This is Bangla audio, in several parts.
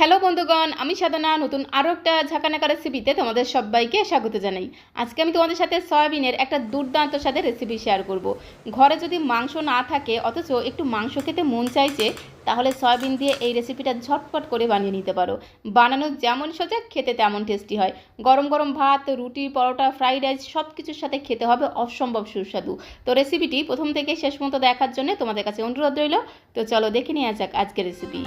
হ্যালো বন্ধুগণ, আমি সাধনা, নতুন আরও একটা ঝাঁকানাকা রেসিপিতে তোমাদের সবাইকে স্বাগত জানাই। আজকে আমি তোমাদের সাথে সয়াবিনের একটা দুর্দান্ত সাথে রেসিপি শেয়ার করব। ঘরে যদি মাংস না থাকে, অথচ একটু মাংস খেতে মন চাইছে তাহলে সয়াবিন দিয়ে এই রেসিপিটা ঝটপট করে বানিয়ে নিতে পারো। বানানো যেমন সোজা, খেতে তেমন টেস্টি হয়। গরম গরম ভাত, রুটি, পরোটা ফ্রাইড রাইস সব কিছুর সাথে খেতে হবে অসম্ভব সুস্বাদু। তো রেসিপিটি প্রথম থেকে শেষ মতো দেখার জন্য তোমাদের কাছে অনুরোধ রইল। তো চলো দেখে নেওয়া যাক আজকের রেসিপি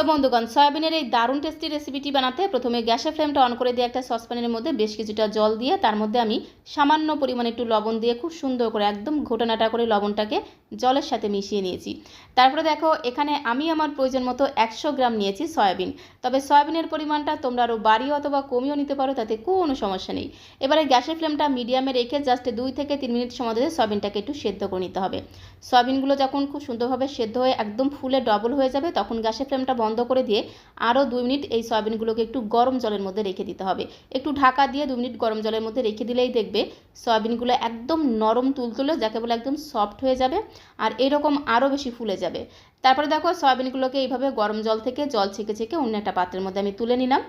তো বন্ধুগণ, সয়াবিনের এই দারুণ টেস্টি রেসিপিটি বানাতে প্রথমে গ্যাসের ফ্লেমটা অন করে দিয়ে একটা সসপ্যানের মধ্যে বেশ কিছুটা জল দিয়ে তার মধ্যে আমি সামান্য পরিমাণে একটু লবণ দিয়ে খুব সুন্দর করে একদম ঘোটানাটা করে লবণটাকে জলের সাথে মিশিয়ে নিয়েছি। তারপরে দেখো, এখানে আমি আমার প্রয়োজন মতো একশো গ্রাম নিয়েছি সয়াবিন। তবে সয়াবিনের পরিমাণটা তোমরা আরও বাড়িয়ে অথবা কমিয়েও নিতে পারো, তাতে কোনো সমস্যা নেই। এবারে গ্যাসের ফ্লেমটা মিডিয়ামে রেখে জাস্ট দুই থেকে তিন মিনিট সময় ধরে সয়াবিনটাকে একটু সেদ্ধ করে নিতে হবে। সয়াবিনগুলো যখন খুব সুন্দরভাবে সেদ্ধ হয়ে একদম ফুলে ডবল হয়ে যাবে, তখন গ্যাসের ফ্লেমটা করে দিয়ে আরও দুই মিনিট এই সয়াবিনগুলোকে একটু গরম জলের মধ্যে রেখে দিতে হবে। একটু ঢাকা দিয়ে দু মিনিট গরম জলের মধ্যে রেখে দিলেই দেখবে সয়াবিনগুলো একদম নরম তুলতুলে, যাকে বলে একদম সফট হয়ে যাবে আর এরকম আরও বেশি ফুলে যাবে। তারপরে দেখো সয়াবিনগুলোকে এইভাবে গরম জল থেকে জল ছেঁকে ছেঁকে অন্য একটা পাত্রের মধ্যে আমি তুলে নিলাম।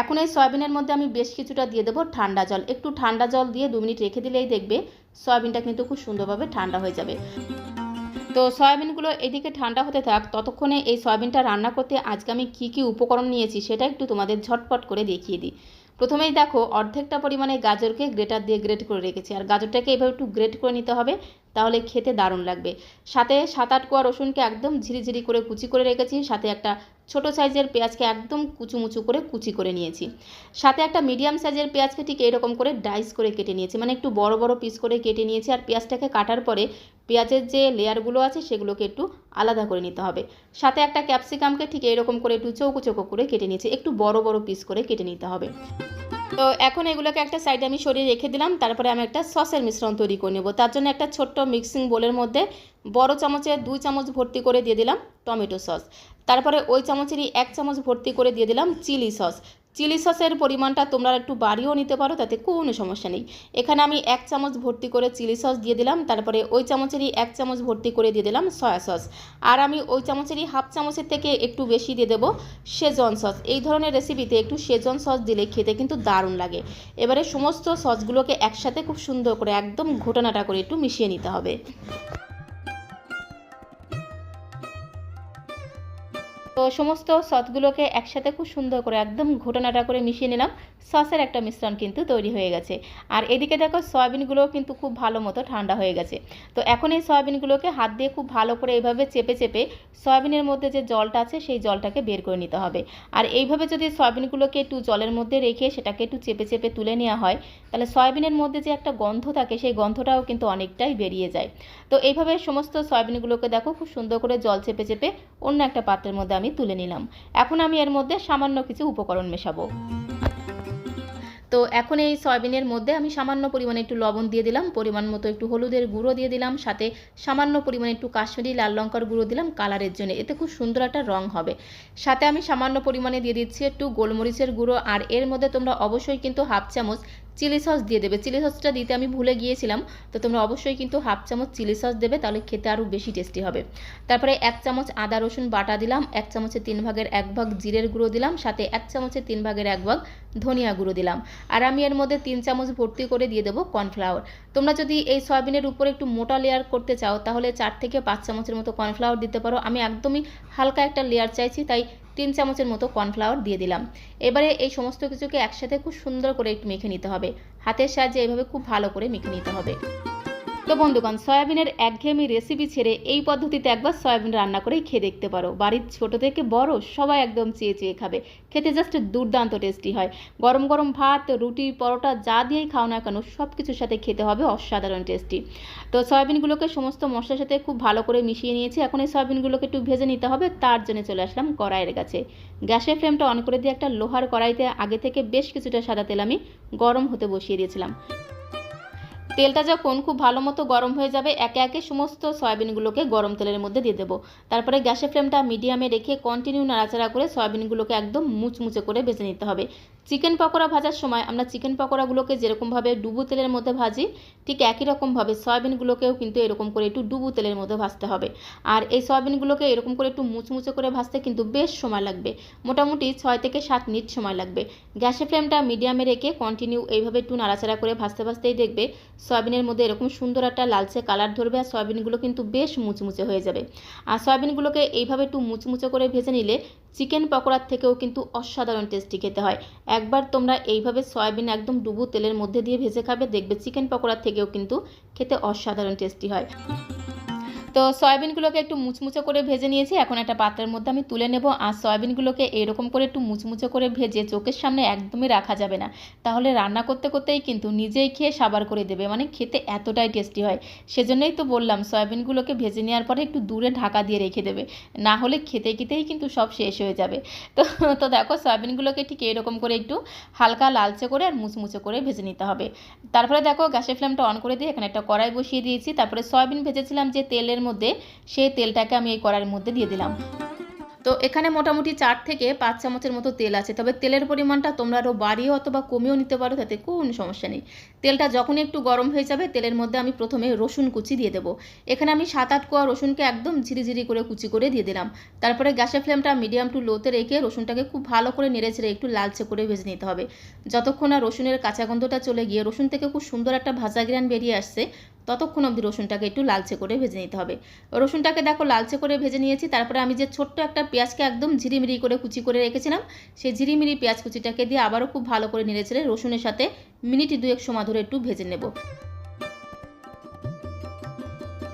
এখন এই সয়াবিনের মধ্যে আমি বেশ কিছুটা দিয়ে দেবো ঠান্ডা জল। একটু ঠান্ডা জল দিয়ে দু মিনিট রেখে দিলেই দেখবে সয়াবিনটা কিন্তু খুব সুন্দরভাবে ঠান্ডা হয়ে যাবে। তো সয়াবিনগুলো এদিকে ঠান্ডা হতে থাক, ততক্ষণে এই সয়াবিনটা রান্না করতে আজকে আমি কী কী উপকরণ নিয়েছি সেটা একটু তোমাদের ঝটপট করে দেখিয়ে দিই। প্রথমেই দেখো, অর্ধেকটা পরিমাণে গাজরকে গ্রেটার দিয়ে গ্রেট করে রেখেছি। আর গাজরটাকে এভাবে একটু গ্রেট করে নিতে হবে তাহলে খেতে দারুণ লাগবে। সাথে সাত আট কোয়া রসুনকে একদম ঝিরিঝিরি করে কুচি করে রেখেছি, সাথে একটা ছোট সাইজের পেঁয়াজকে একদম কুচুমুচু করে কুচি করে নিয়েছি। সাথে একটা মিডিয়াম সাইজের পেঁয়াজকে ঠিক এরকম করে ডাইস করে কেটে নিয়েছি মানে একটু বড় বড় পিস করে কেটে নিয়েছি আর পেঁয়াজটাকে কাটার পরে পেঁয়াজের যে লেয়ারগুলো আছে সেগুলোকে একটু আলাদা করে নিতে হবে। সাথে একটা ক্যাপসিকামকে ঠিক এরকম করে একটু চৌকো চৌকো করে কেটে নিয়েছি, একটু বড় বড় পিস করে কেটে নিতে হবে। তো এখন এগুলোকে একটা সাইডে আমি সরিয়ে রেখে দিলাম, তারপরে আমি একটা সসের মিশ্রণ তৈরি করে নেব। তার জন্য একটা ছোট্ট মিক্সিং বোলের মধ্যে বড় চামচে দুই চামচ ভর্তি করে দিয়ে দিলাম টমেটো সস তারপরে ওই চামচেরই এক চামচ ভর্তি করে দিয়ে দিলাম চিলি সস চিলি সসের পরিমাণটা তোমরা একটু বাড়িয়েও নিতে পারো, তাতে কোনো সমস্যা নেই। এখানে আমি এক চামচ ভর্তি করে চিলি সস দিয়ে দিলাম, তারপরে ওই চামচেরই এক চামচ ভর্তি করে দিয়ে দিলাম সয়া সস। আর আমি ওই চামচেরই হাফ চামচের থেকে একটু বেশি দিয়ে দেবো সেজন সস। এই ধরনের রেসিপিতে একটু সেজন সস দিলে খেতে কিন্তু দারুণ লাগে। এবারে সমস্ত সসগুলোকে একসাথে খুব সুন্দর করে একদম ঘোটানাটা করে একটু মিশিয়ে নিতে হবে। তো সমস্ত সসগুলোকে একসাথে খুব সুন্দর করে একদম ঘটনাটা করে মিশিয়ে নিলাম। সসের একটা মিশ্রণ কিন্তু তৈরি হয়ে গেছে। আর এদিকে দেখো সয়াবিনগুলোও কিন্তু খুব ভালো মতো ঠান্ডা হয়ে গেছে। তো এখন এই সয়াবিনগুলোকে হাত দিয়ে খুব ভালো করে এইভাবে চেপে চেপে সয়াবিনের মধ্যে যে জলটা আছে সেই জলটাকে বের করে নিতে হবে। আর এইভাবে যদি সয়াবিনগুলোকে একটু জলের মধ্যে রেখে সেটাকে একটু চেপে চেপে তুলে নেওয়া হয়, তাহলে সয়াবিনের মধ্যে যে একটা গন্ধ থাকে সেই গন্ধটাও কিন্তু অনেকটাই বেরিয়ে যায়। তো এইভাবে সমস্ত সয়াবিনগুলোকে দেখো খুব সুন্দর করে জল চেপে চেপে অন্য একটা পাত্রের মধ্যে আমি তুলে নিলাম। এখন আমি এর মধ্যে সামান্য কিছু উপকরণ মেশাবো। তো এখন এই সয়াবিনের মধ্যে আমি সামান্য পরিমাণে একটু লবণ দিয়ে দিলাম, পরিমাণ মতো একটু হলুদের গুঁড়ো দিয়ে দিলাম, সাথে সামান্য পরিমাণে একটু কাশ্মীরি লাল লঙ্কার গুঁড়ো দিলাম কালারের জন্য, এতে খুব সুন্দর একটা রং হবে। সাথে আমি সামান্য পরিমাণে দিয়ে দিচ্ছি একটু গোলমরিচের গুঁড়ো, আর এর মধ্যে তোমরা অবশ্যই কিন্তু হাফ চামচ চিলি সস দিয়ে দেবে। চিলি সসটা দিতে আমি ভুলে গিয়েছিলাম, তো তোমরা অবশ্যই কিন্তু হাফ চামচ চিলি সস দেবে, তাহলে খেতে আরও বেশি টেস্টি হবে। তারপরে এক চামচ আদা, রসুন বাটা দিলাম, এক চামচের তিন ভাগের এক ভাগ জিরের গুঁড়ো দিলাম, সাথে এক চামচের তিন ভাগের এক ভাগ ধনিয়া গুঁড়ো দিলাম। আর আমি এর মধ্যে তিন চামচ ভর্তি করে দিয়ে দেবো কর্নফ্লাওয়ার। তোমরা যদি এই সয়াবিনের উপরে একটু মোটা লেয়ার করতে চাও, তাহলে চার থেকে পাঁচ চামচের মতো কর্নফ্লাওয়ার দিতে পারো। আমি একদমই হালকা একটা লেয়ার চাইছি, তাই তিন চামচের মতো কর্নফ্লাওয়ার দিয়ে দিলাম। এবারে এই সমস্ত কিছুকে একসাথে খুব সুন্দর করে একটু মেখে নিতে হবে। হাতের সাহায্যে এভাবে খুব ভালো করে মেখে নিতে হবে। তো বন্ধুগণ, সয়াবিনের একঘেয়েমি রেসিপি ছেড়ে এই পদ্ধতিতে একবার সয়াবিন রান্না করেই খেয়ে দেখতে পারো। বাড়ির ছোট থেকে বড় সবাই একদম চেয়ে চেয়ে খাবে। খেতে জাস্ট দুর্দান্ত টেস্টি হয়। গরম গরম ভাত, রুটি, পরোটা যা দিয়েই খাও না কেন সব কিছুর সাথে খেতে হবে অসাধারণ টেস্টি তো সয়াবিনগুলোকে সমস্ত মশলার সাথে খুব ভালো করে মিশিয়ে নিয়েছি। এখন এই সয়াবিনগুলোকে একটু ভেজে নিতে হবে, তার জন্য চলে আসলাম কড়াইয়ের কাছে। গ্যাসের ফ্লেমটা অন করে দিয়ে একটা লোহার কড়াইতে আগে থেকে বেশ কিছুটা সাদা তেল আমি গরম হতে বসিয়ে দিয়েছিলাম। তেলটা যখন খুব ভালো মতো গরম হয়ে যাবে, একে একে সমস্ত সয়াবিনগুলোকে গরম তেলের মধ্যে দিয়ে দেবো। তারপরে গ্যাসের ফ্লেমটা মিডিয়ামে রেখে কন্টিনিউ নাড়াচাড়া করে সয়াবিনগুলোকে একদম মুচমুচে করে ভেজে নিতে হবে। চিকেন পকোড়া ভাজার সময় আমরা চিকেন পকোড়াগুলোকে যেরকমভাবে ডুবু তেলের মধ্যে ভাজি, ঠিক একই রকমভাবে সয়াবিনগুলোকেও কিন্তু এরকম করে একটু ডুবু তেলের মধ্যে ভাজতে হবে। আর এই সয়াবিনগুলোকে এরকম করে একটু মুচমুচে করে ভাজতে কিন্তু বেশ সময় লাগবে। মোটামুটি ছয় থেকে সাত মিনিট সময় লাগবে। গ্যাসের ফ্লেমটা মিডিয়ামে রেখে কন্টিনিউ এইভাবে একটু নাড়াচাড়া করে ভাজতে ভাজতেই দেখবে সয়াবিনের মধ্যে এরকম সুন্দর একটা লালচে কালার ধরবে আর সয়াবিনগুলো কিন্তু বেশ মুচমুচে হয়ে যাবে। আর সয়াবিনগুলোকে এইভাবে একটু মুচমুচে করে ভেজে নিলে চিকেন পকোড়ার থেকেও কিন্তু অসাধারণ টেস্টি খেতে হয়। একবার তোমরা এইভাবে সয়াবিন একদম ডুবু তেলের মধ্যে দিয়ে ভেজে খাবে, দেখবে চিকেন পকোড়ার থেকেও কিন্তু খেতে অসাধারণ টেস্টি হয়। তো সয়াবিনগুলোকে একটু মুচমুচে করে ভেজে নিয়েছি। এখন একটা পাত্রের মধ্যে আমি তুলে নেব আর সয়াবিনগুলোকে এরকম করে একটু মুচমুচে করে ভেজে চোখের সামনে একদমই রাখা যাবে না। তাহলে রান্না করতে করতেই কিন্তু নিজেই খেয়ে সাবার করে দেবে। মানে খেতে এতটাই টেস্টি হয়। সেজন্যই তো বললাম সয়াবিনগুলোকে ভেজে নেওয়ার পরে একটু দূরে ঢাকা দিয়ে রেখে দেবে। না হলে খেতে খেতেই কিন্তু সব শেষ হয়ে যাবে। তো তো দেখো সয়াবিনগুলোকে ঠিক এরকম করে একটু হালকা লালচে করে আর মুচমুচে করে ভেজে নিতে হবে। তারপরে দেখো গ্যাসের ফ্লেমটা অন করে দিয়ে এখানে একটা কড়াই বসিয়ে দিয়েছি। তারপরে সয়াবিন ভেজেছিলাম যে তেলের মধ্যে সেই তেলটাকে আমি এই কড়াইয়ের মধ্যে দিয়ে দিলাম। তো এখানে মোটামুটি চার থেকে পাঁচ চামচের মতো তেল আছে। তবে তেলের পরিমাণটা তোমরা আরও বাড়িয়ে অথবা কমিয়েও নিতে পারো, তাতে কোনো সমস্যা নেই। তেলটা যখনই একটু গরম হয়ে যাবে, তেলের মধ্যে আমি প্রথমে রসুন কুচি দিয়ে দেবো। এখানে আমি সাত আট কোয়া রসুনকে একদম ঝিরিঝিরি করে কুচি করে দিয়ে দিলাম। তারপরে গ্যাসের ফ্লেমটা মিডিয়াম টু লোতে রেখে রসুনটাকে খুব ভালো করে নেড়ে ছেড়ে একটু লালচে করে ভেজে নিতে হবে। যতক্ষণ না রসুনের কাঁচা গন্ধটা চলে গিয়ে, রসুন থেকে খুব সুন্দর একটা ভাজা গ্রান বেরিয়ে আসছে ততক্ষণ অবধি রসুনটাকে একটু লালচে করে ভেজে নিতে হবে। রসুনটাকে দেখো লালচে করে ভেজে নিয়েছি, তারপরে আমি যে ছোট্ট একটা পেঁয়াজকে একদম ঝিরিমিরি করে কুচি করে রেখেছিলাম, সেই ঝিরিমিরি পেঁয়াজ কুচিটাকে দিয়ে আবারও খুব ভালো করে নেড়েছিলে রসুনের সাথে মিনিট দুয়েক সময় ধরে একটু ভেজে নেব।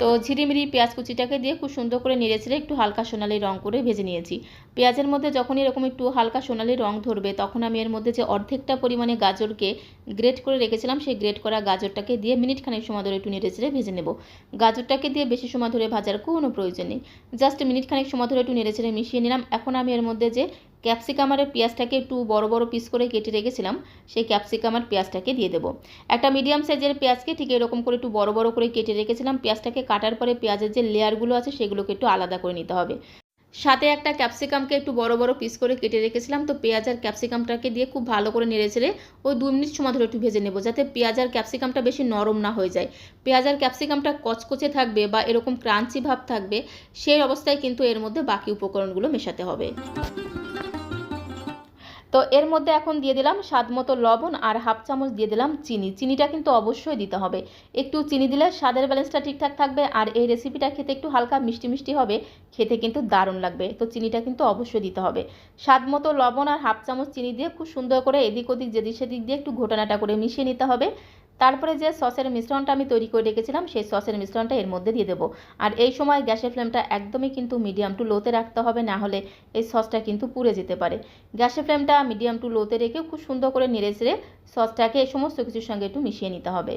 তো ঝিরিমিরি পেঁয়াজ কুচিটাকে দিয়ে খুব সুন্দর করে নেড়ে ছেড়ে একটু হালকা সোনালি রং করে ভেজে নিয়েছি। পেঁয়াজের মধ্যে যখন এরকম একটু হালকা সোনালি রং ধরবে, তখন আমি এর মধ্যে যে অর্ধেকটা পরিমাণে গাজরকে গ্রেট করে রেখেছিলাম, সেই গ্রেট করা গাজরটাকে দিয়ে মিনিট খানেক সময় ধরে একটু নেড়ে ছেড়ে ভেজে নেব। গাজরটাকে দিয়ে বেশি সময় ধরে ভাজার কোনো প্রয়োজন নেই। জাস্ট মিনিট খানেক সময় ধরে একটু নেড়ে ছেড়ে মিশিয়ে নিলাম। এখন আমি এর মধ্যে যে ক্যাপসিকামারের পেঁয়াজটাকে একটু বড় বড় পিস করে কেটে রেখেছিলাম, সেই ক্যাপসিকাম আর পেঁয়াজটাকে দিয়ে দেবো। একটা মিডিয়াম সাইজের পেঁয়াজকে ঠিক এরকম করে একটু বড় বড় করে কেটে রেখেছিলাম, পেঁয়াজটাকে কাটার পরে পেঁয়াজের যে লেয়ারগুলো আছে সেগুলোকে একটু আলাদা করে নিতে হবে। সাথে একটা ক্যাপসিকামকে একটু বড় বড় পিস করে কেটে রেখেছিলাম, তো পেঁয়াজ আর ক্যাপসিকামটাকে দিয়ে খুব ভালো করে নেড়ে ছেড়ে ওই দু মিনিট সময় ধরে একটু ভেজে নেব, যাতে পেঁয়াজ আর ক্যাপসিকামটা বেশি নরম না হয়ে যায়। পেঁয়াজ আর ক্যাপসিকামটা কচকচে থাকবে বা এরকম ক্রাঞ্চি ভাব থাকবে, সেই অবস্থায় কিন্তু এর মধ্যে বাকি উপকরণগুলো মেশাতে হবে। তো এর মধ্যে এখন দিয়ে দিলাম স্বাদ মতো লবণ আর হাফ চামচ দিয়ে দিলাম চিনি। চিনিটা কিন্তু অবশ্যই দিতে হবে। একটু চিনি দিলে স্বাদের ব্যালেন্সটা ঠিকঠাক থাকবে আর এই রেসিপিটা খেতে একটু হালকা মিষ্টি মিষ্টি হবে, খেতে কিন্তু দারুণ লাগবে। তো চিনিটা কিন্তু অবশ্যই দিতে হবে। স্বাদ মতো লবণ আর হাফ চামচ চিনি দিয়ে খুব সুন্দর করে এদিক ওদিক, যেদিক সেদিক দিয়ে একটু ঘোটানাটা করে মিশিয়ে নিতে হবে। তারপরে যে সসের মিশ্রণটা আমি তৈরি করে রেখেছিলাম, সেই সসের মিশ্রণটা এর মধ্যে দিয়ে দেবো। আর এই সময় গ্যাসের ফ্লেমটা একদমই কিন্তু মিডিয়াম টু লোতে রাখতে হবে, না হলে এই সসটা কিন্তু পুড়ে যেতে পারে। গ্যাসের ফ্লেমটা মিডিয়াম টু লোতে রেখে খুব সুন্দর করে নেড়ে ছেড়ে সসটাকে এই সমস্ত কিছুর সঙ্গে একটু মিশিয়ে নিতে হবে।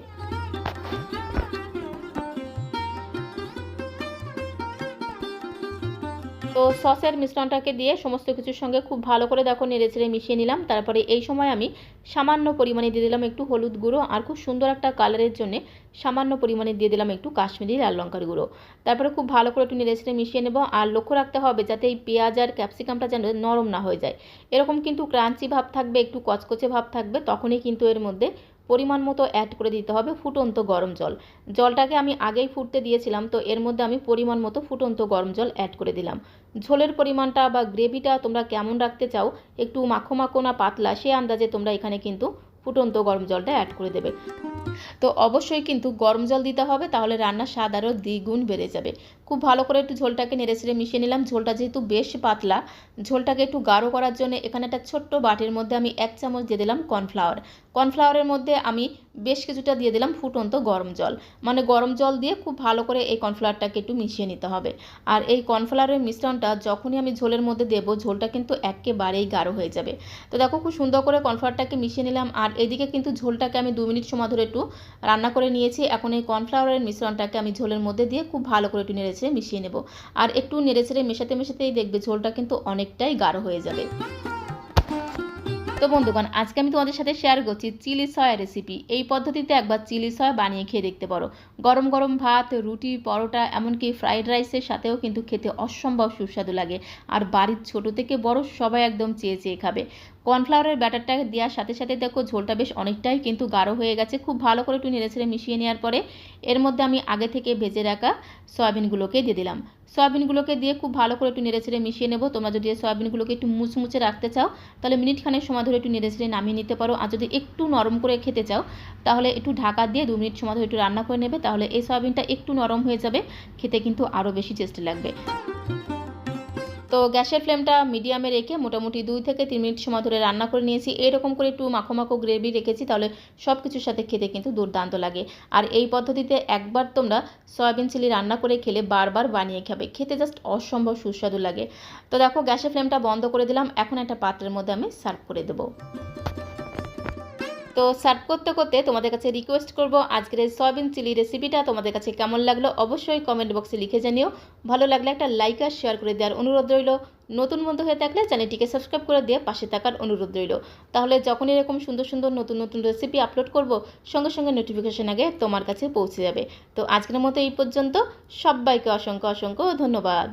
তো সসের মিশ্রণটাকে দিয়ে সমস্ত কিছুর সঙ্গে খুব ভালো করে দেখো নেড়ে চেড়ে মিশিয়ে নিলাম। তারপরে এই সময় আমি সামান্য পরিমাণে দিয়ে দিলাম একটু হলুদ গুঁড়ো আর খুব সুন্দর একটা কালারের জন্য সামান্য পরিমাণে দিয়ে দিলাম একটু কাশ্মীরি লাল লঙ্কার গুঁড়ো। তারপরে খুব ভালো করে একটু নেড়ে চেড়ে মিশিয়ে নেব আর লক্ষ্য রাখতে হবে যাতে এই পেঁয়াজ আর ক্যাপসিকামটা যেন নরম না হয়ে যায়। এরকম কিন্তু ক্রাঞ্চি ভাব থাকবে, একটু কচকচে ভাব থাকবে, তখনই কিন্তু এর মধ্যে পরিমাণ মতো অ্যাড করে দিতে হবে ফুটন্ত গরম জল। জলটাকে আমি আগেই ফুটতে দিয়েছিলাম, তো এর মধ্যে আমি পরিমাণ মতো ফুটন্ত গরম জল অ্যাড করে দিলাম। ঝোলের পরিমাণটা বা গ্রেভিটা তোমরা কেমন রাখতে চাও, একটু মাখো মাখো না পাতলা, সে আন্দাজে তোমরা এখানে কিন্তু ফুটন্ত গরম জলটা অ্যাড করে দেবে। তো অবশ্যই কিন্তু গরম জল দিতে হবে, তাহলে রান্নার স্বাদ আরও দ্বিগুণ বেড়ে যাবে। খুব ভালো করে একটু ঝোলটাকে নেড়ে ছেড়ে মিশিয়ে নিলাম। ঝোলটা যেহেতু বেশ পাতলা, ঝোলটাকে একটু গাঢ় করার জন্য এখানে একটা ছোট্ট বাটির মধ্যে আমি এক চামচ দিয়ে দিলাম কর্নফ্লাওয়ার। কর্নফ্লাওয়ারের মধ্যে আমি বেশ কিছুটা দিয়ে দিলাম ফুটন্ত গরম জল। মানে গরম জল দিয়ে খুব ভালো করে এই কর্নফ্লাওয়ারটাকে একটু মিশিয়ে নিতে হবে। আর এই কর্নফ্লাওয়ারের মিশ্রণটা যখনই আমি ঝোলের মধ্যে দেবো, ঝোলটা কিন্তু একেবারেই গাঢ় হয়ে যাবে। তো দেখো খুব সুন্দর করে কর্নফ্লাওয়ারটাকে মিশিয়ে নিলাম। আর এদিকে কিন্তু ঝোলটাকে আমি দু মিনিট সময় ধরে একটু রান্না করে নিয়েছি। এখন এই কর্নফ্লাওয়ারের মিশ্রণটাকে আমি ঝোলের মধ্যে দিয়ে খুব ভালো করে একটু নেড়েছে মিশিয়ে নেব। আর একটু নেড়েছেড়ে মেশাতে মেশাতেই দেখবে ঝোলটা কিন্তু অনেকটাই গাঢ় হয়ে যাবে। তো বন্ধুগণ, আজকে আমি তোমাদের সাথে শেয়ার করছি চিলি সয়া রেসিপি এই পদ্ধতিতে একবার চিলি সয়া বানিয়ে খেয়ে দেখতে পারো। গরম গরম ভাত, রুটি, পরোটা, এমনকি ফ্রাইড রাইসের সাথেও কিন্তু খেতে অসম্ভব সুস্বাদু লাগে। আর বাড়ির ছোট থেকে বড় সবাই একদম চেয়ে চেয়ে খাবে। কর্নফ্লাওয়ারের ব্যাটারটা দেওয়ার সাথে সাথে দেখো ঝোলটা বেশ অনেকটাই কিন্তু গাঢ় হয়ে গেছে। খুব ভালো করে একটু নেড়েছেড়ে মিশিয়ে নেওয়ার পরে এর মধ্যে আমি আগে থেকে ভেজে রাখা সয়াবিনগুলোকে দিয়ে দিলাম। সয়াবিনগুলোকে দিয়ে খুব ভালো করে একটু নেড়েছেড়ে মিশিয়ে নেব। তোমরা যদি সয়াবিনগুলোকে একটু মুচমুচে রাখতে চাও, তাহলে মিনিট খানের সময় ধরে একটু নেড়েছেড়ে নামিয়ে নিতে পারো। আর যদি একটু নরম করে খেতে চাও, তাহলে একটু ঢাকা দিয়ে দু মিনিট সময় ধরে একটু রান্না করে নেবে। তাহলে এই সয়াবিনটা একটু নরম হয়ে যাবে, খেতে কিন্তু আরও বেশি টেস্টি লাগবে। তো গ্যাসের ফ্লেমটা মিডিয়ামে রেখে মোটামুটি দুই থেকে তিন মিনিট সময় ধরে রান্না করে নিয়েছি। এরকম করে একটু মাখো মাখো গ্রেভি রেখেছি, তাহলে সব কিছুর সাথে খেতে কিন্তু দুর্দান্ত লাগে। আর এই পদ্ধতিতে একবার তোমরা সয়াবিন চিলি রান্না করে খেলে বারবার বানিয়ে খাবে। খেতে জাস্ট অসম্ভব সুস্বাদু লাগে। তো দেখো, গ্যাসের ফ্লেমটা বন্ধ করে দিলাম। এখন একটা পাত্রের মধ্যে আমি সার্ভ করে দেবো। তো সার্ভ করতে করতে তোমাদের কাছে রিকোয়েস্ট করব আজকের এই সয়াবিন চিলি রেসিপিটা তোমাদের কাছে কেমন লাগল অবশ্যই কমেন্ট বক্সে লিখে জানিও। ভালো লাগলে একটা লাইক আর শেয়ার করে দেওয়ার অনুরোধ রইল। নতুন বন্ধু হয়ে থাকলে চ্যানেলটিকে সাবস্ক্রাইব করে দিয়ে পাশে থাকার অনুরোধ রইল। তাহলে যখন এরকম সুন্দর সুন্দর নতুন নতুন রেসিপি আপলোড করব, সঙ্গে সঙ্গে নোটিফিকেশন আগে তোমার কাছে পৌঁছে যাবে। তো আজকের মতো এই পর্যন্ত। সবাইকে অসংখ্য অসংখ্য ধন্যবাদ।